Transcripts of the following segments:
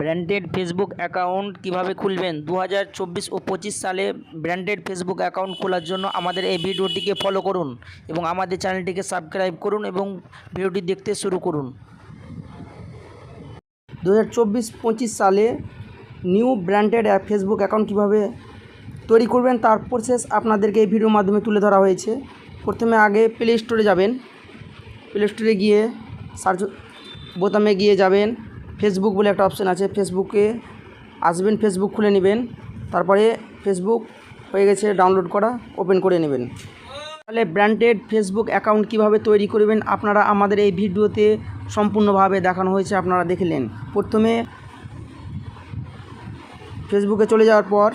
Branded Facebook account কীভাবে খুলবেন? দু হাজার চব্বিশ ও পঁচিশ সালে ব্র্যান্ডেড ফেসবুক অ্যাকাউন্ট খোলার জন্য আমাদের এই ভিডিওটিকে ফলো করুন এবং আমাদের চ্যানেলটিকে সাবস্ক্রাইব করুন এবং ভিডিওটি দেখতে শুরু করুন। দু হাজার সালে নিউ ব্র্যান্ডেড ফেসবুক অ্যাকাউন্ট কীভাবে তৈরি করবেন তার প্রসেস আপনাদেরকে এই ভিডিওর মাধ্যমে তুলে ধরা হয়েছে। প্রথমে আগে প্লে স্টোরে যাবেন। প্লে স্টোরে গিয়ে সার্চ বোতামে গিয়ে যাবেন। ফেসবুক বলে একটা অপশান আছে ফেসবুকে আসবেন ফেসবুক খুলে নেবেন, তারপরে ফেসবুক হয়ে গেছে ডাউনলোড করা ওপেন করে নেবেন। তাহলে ব্র্যান্ডেড ফেসবুক অ্যাকাউন্ট কীভাবে তৈরি করবেন আপনারা আমাদের এই ভিডিওতে সম্পূর্ণভাবে দেখানো হয়েছে, আপনারা দেখলেন প্রথমে ফেসবুকে চলে যাওয়ার পর,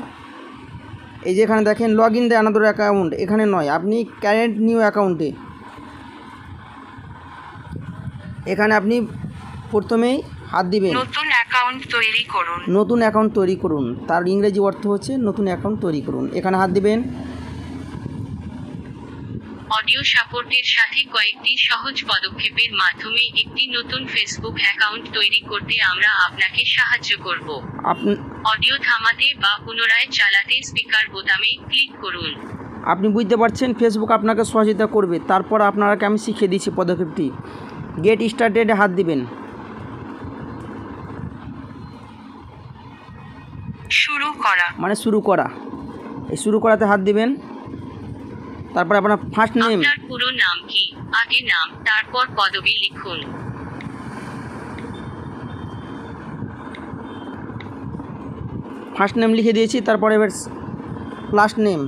এই যে এখানে দেখেন লগ ইন দেয় অ্যানাদার অ্যাকাউন্ট এখানে নয়, আপনি কারেন্ট নিউ অ্যাকাউন্টে এখানে আপনি প্রথমেই হাত দিবেন। নতুন অ্যাকাউন্ট তৈরি করুন। নতুন অ্যাকাউন্ট তৈরি করুন। তার ইংরেজি অর্থ হচ্ছে নতুন অ্যাকাউন্ট তৈরি করুন। এখানে হাত দিবেন। অডিও সাপোর্টের সাথে কয়েকটি সহজ পদক্ষেপের মাধ্যমে একটি নতুন ফেসবুক অ্যাকাউন্ট তৈরি করতে আমরা আপনাকে সাহায্য করব। আপনি অডিও থামাতে বা পুনরায় চালাতে স্পিকার বোতামে ক্লিক করুন। আপনি বুঝতে পারছেন ফেসবুক আপনাকে সহযোগিতা করবে। তারপর আপনারাকে আমি শিখিয়ে দিচ্ছি পদক্ষেপটি। গেট স্টার্টেড হাত দিবেন। শুরু করা। মানে শুরু করা। এই শুরু করাতে হাত দিবেন। তারপর আপনার ফার্স্ট নেম আপনার পুরো নাম কি? আগে নাম তারপর পদবি লিখুন। ফার্স্ট নেম লিখে দিয়েছি তারপরে এবার লাস্ট নেম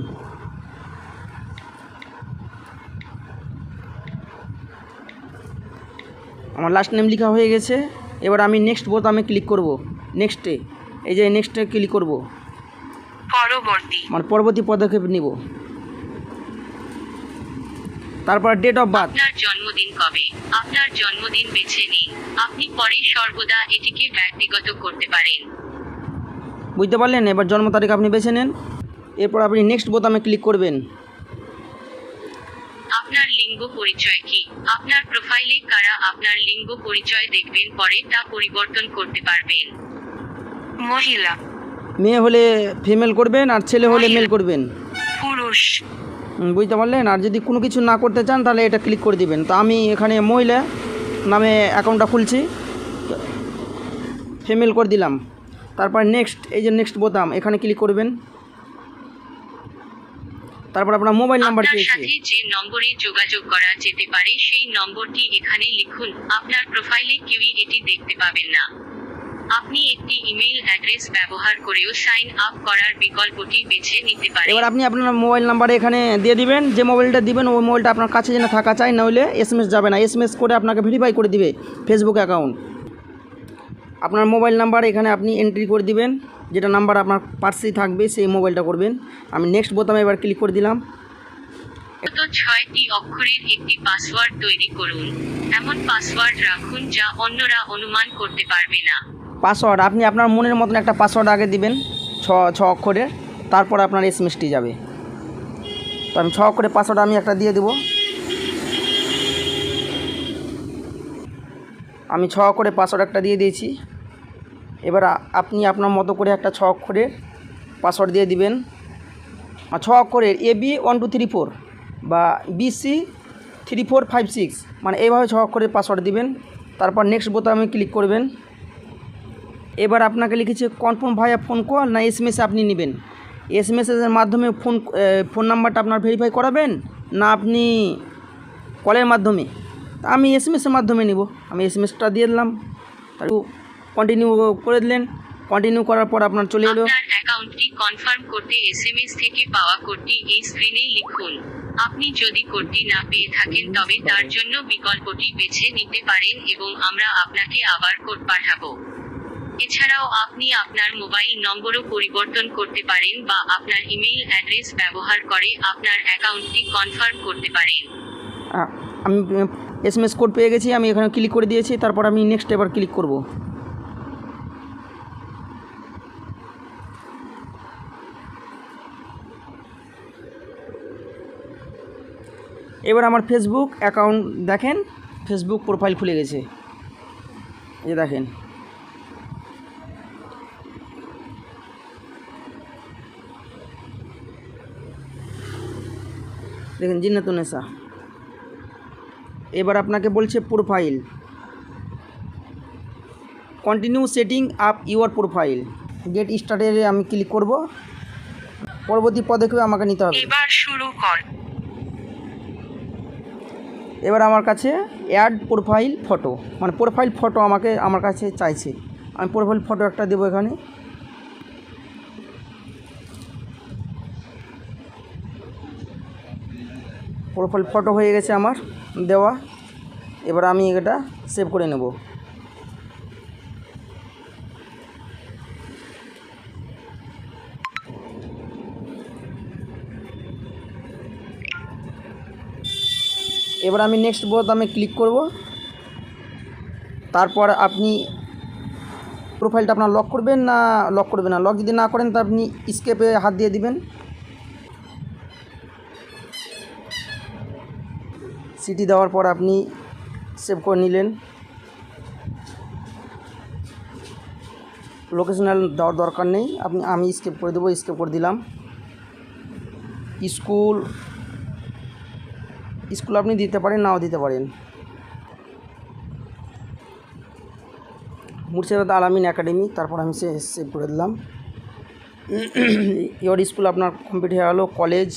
আমার লাস্ট নেম লেখা হয়ে গেছে। এবার আমি নেক্সট বোতামে ক্লিক করব। নেক্সটে এই যে নেক্সটে ক্লিক করব। পরবর্তী। মানে পরবর্তী পদক্ষেপ নিব। তারপর ডেট অফ বার্থ আপনার জন্মদিন কবে? আপনার জন্মদিন বেছে নিন। আপনি পরে সর্বদা এটিকে ব্যক্তিগত করতে পারেন। বুঝতে পারলেন? এবার জন্ম তারিখ আপনি বেছে নেন। এরপর আপনি নেক্সট বোতামে ক্লিক করবেন। আপনার লিঙ্গ পরিচয় কি? আপনার প্রোফাইলে কারা আপনার লিঙ্গ পরিচয় দেখবেন পরে তা পরিবর্তন করতে পারবেন। মহিলা। মেয়ে হলে ফিমেল করবেন আর ছেলে হলে মেল করবেন। পুরুষ। বুঝতে পারলেন? আর যদি কোনো কিছু না করতে চান তাহলে এটা ক্লিক করে দিবেন। তো আমি এখানে মহিলা নামে অ্যাকাউন্টটা খুলছি। ফিমেল করে দিলাম। তারপর নেক্সট এই যে নেক্সট বোতাম এখানে ক্লিক করবেন। তারপর আপনার মোবাইল নাম্বার চেয়েছে যে নম্বরে যোগাযোগ করা যেতে পারে সেই নম্বরটি এখানে লিখুন। আপনার প্রোফাইলে কেউই এটি দেখতে পাবেন না। আপনি একটি ইমেল অ্যাড্রেস ব্যবহার করেও সাইন আপ করার বিকল্পটি বেছে নিতে পারেন। এবার আপনি আপনার মোবাইল নাম্বার এখানে দিয়ে দিবেন যে মোবাইলটা দিবেন ওই মোবাইলটা আপনার কাছে যেন থাকা চাই নইলে এস এম এস যাবে না। এস এম এস করে আপনাকে ভেরিফাই করে দিবে ফেসবুক অ্যাকাউন্ট আপনার মোবাইল নাম্বার এখানে আপনি এন্ট্রি করে দিবেন যেটা নাম্বার আপনার পার্সেই থাকবে সেই মোবাইলটা করবেন। আমি নেক্সট বোতামে এবার ক্লিক করে দিলাম। ছয়টি অক্ষরের একটি পাসওয়ার্ড তৈরি করুন। এমন পাসওয়ার্ড রাখুন যা অন্যরা অনুমান করতে পারবে না। পাসওয়ার্ড, আপনি আপনার মনের মতন একটা পাসওয়ার্ড আগে দিবেন, ছ ছ অক্ষরের তারপর আপনার এস এসটি যাবে। তো আমি ছ অক্ষরের পাসওয়ার্ড আমি একটা দিয়ে দেবো। আমি ছ অক্ষরের পাসওয়ার্ড একটা দিয়ে দিয়েছি। এবার আপনি আপনার মতো করে একটা ছ অক্ষরের পাসওয়ার্ড দিয়ে দিবেন। ছ অক্ষরের A, B, one, two, three, four বা BC three, four, five, six মানে এইভাবে ছ অক্ষরের পাসওয়ার্ড দিবেন। তারপর নেক্সট বোতামে ক্লিক করবেন। এবার আপনাকে লিখেছে, কনফার্ম ভাইয়া ফোন কল না এস এম এস আপনি নেবেন? এস এম এসের মাধ্যমে ফোন ফোন নাম্বারটা আপনার ভেরিফাই করাবেন না আপনি কলের মাধ্যমে? আমি এস এম এসের মাধ্যমে নিব। আমি এস এম এসটা দিয়ে দিলাম। তারপর কন্টিনিউ করে দিলেন। কন্টিনিউ করার পর আপনার চলে এলো। অ্যাকাউন্টটি কনফার্ম করতে এসএমএস থেকে পাওয়া কোডটি এই স্ক্রিনে লিখুন। আপনি যদি কোডটি না পেয়ে থাকেন, তবে তার জন্য বিকল্পটি বেছে নিতে পারেন এবং আমরা আপনাকে আবার কোড পাঠাবো। এছাড়াও আপনি আপনার মোবাইল নম্বরও পরিবর্তন করতে পারেন বা আপনার ইমেইল অ্যাড্রেস ব্যবহার করে আপনার অ্যাকাউন্টটি কনফার্ম করতে পারেন। আমি এস এম এস কোড পেয়ে গেছি, আমি এখানে ক্লিক করে দিয়েছি, তারপর আমি নেক্সট এবার ক্লিক করব। এবার আমার ফেসবুক অ্যাকাউন্ট দেখেন ফেসবুক প্রোফাইল খুলে গেছে। এই দেখেন। দেখেন জিন্নাতুনেসা এবার আপনাকে বলছে profile continue setting up your profile get স্টার্টে আমি ক্লিক করব। পরবর্তী পদক্ষেপে আমাকে নিতে হবে। এবার শুরু কর। এবার আমার কাছে অ্যাড প্রোফাইল ফটো মানে প্রোফাইল ফটো আমাকে আমার কাছে চাইছে। আমি প্রোফাইল ফটো একটা দেবো এখানে। প্রোফাইল ফটো হয়ে গেছে আমার দেওয়া। এবার আমি এটা সেভ করে নেব। এবার আমি নেক্সট বোতামে ক্লিক করব। তারপর আপনি প্রোফাইলটা আপনার লক করবেন না লক করবেন না? লক যদি না করেন তা আপনি স্কেপে হাত দিয়ে দিবেন। সিটি দেওয়ার পর আপনি সেভ করে নিলেন। লোকেশনাল দেওয়ার দরকার নেই। আপনি আমি স্কেপ করে দেবো স্কেপ করে দিলাম। স্কুল স্কুল আপনি দিতে পারেন, নাও দিতে পারেন। মুর্শিদাবাদ আলামিন একাডেমি, তারপর আমি সে সেভ করে দিলাম। ইয়োর স্কুল আপনার কমপ্লিট হয়ে গেলো কলেজ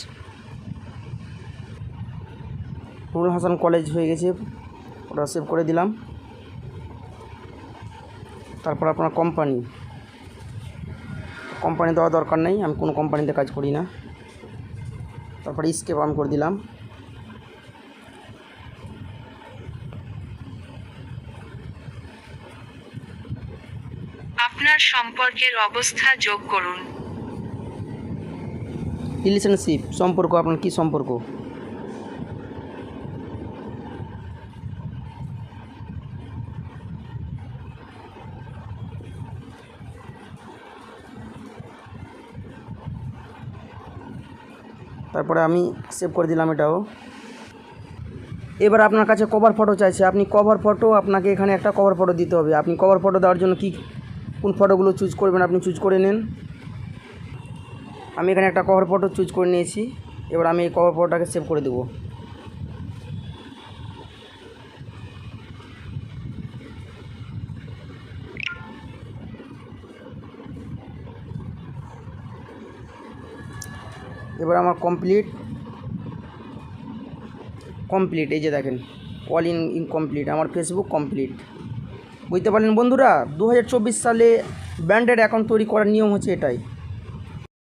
নুরুল হাসান কলেজ হয়ে গেছে ওটা সেভ করে দিলাম। তারপর আপনার কোম্পানি কোম্পানি দেওয়া দরকার নেই আমি কোনো কোম্পানিতে কাজ করি না। তারপর স্কেপ আমি করে দিলাম। আপনার সম্পর্কের অবস্থা যোগ করুন। রিলেশনশিপ সম্পর্ক আপনার কী সম্পর্ক? তারপরে আমি সেভ করে দিলাম এটাও। এবার আপনার কাছে কভার ফটো চাইছে। আপনি কভার ফটো আপনাকে এখানে একটা কভার ফটো দিতে হবে। আপনি কভার ফটো দেওয়ার জন্য কী, কোন ফটোগুলো চুজ করবেন আপনি চুজ করে নিন। আমি এখানে একটা কভার ফটো চুজ করে নিয়েছি। এবার আমি এই কভার ফটোটাকে সেভ করে দেবো। এবার আমার কমপ্লিট কমপ্লিট এই যে দেখেন অল ইন ইনকমপ্লিট আমার ফেসবুক কমপ্লিট বুঝতে পারলেন বন্ধুরা? দু হাজার চব্বিশ সালে ব্র্যান্ডেড অ্যাকাউন্ট তৈরি করার নিয়ম হচ্ছে এটাই।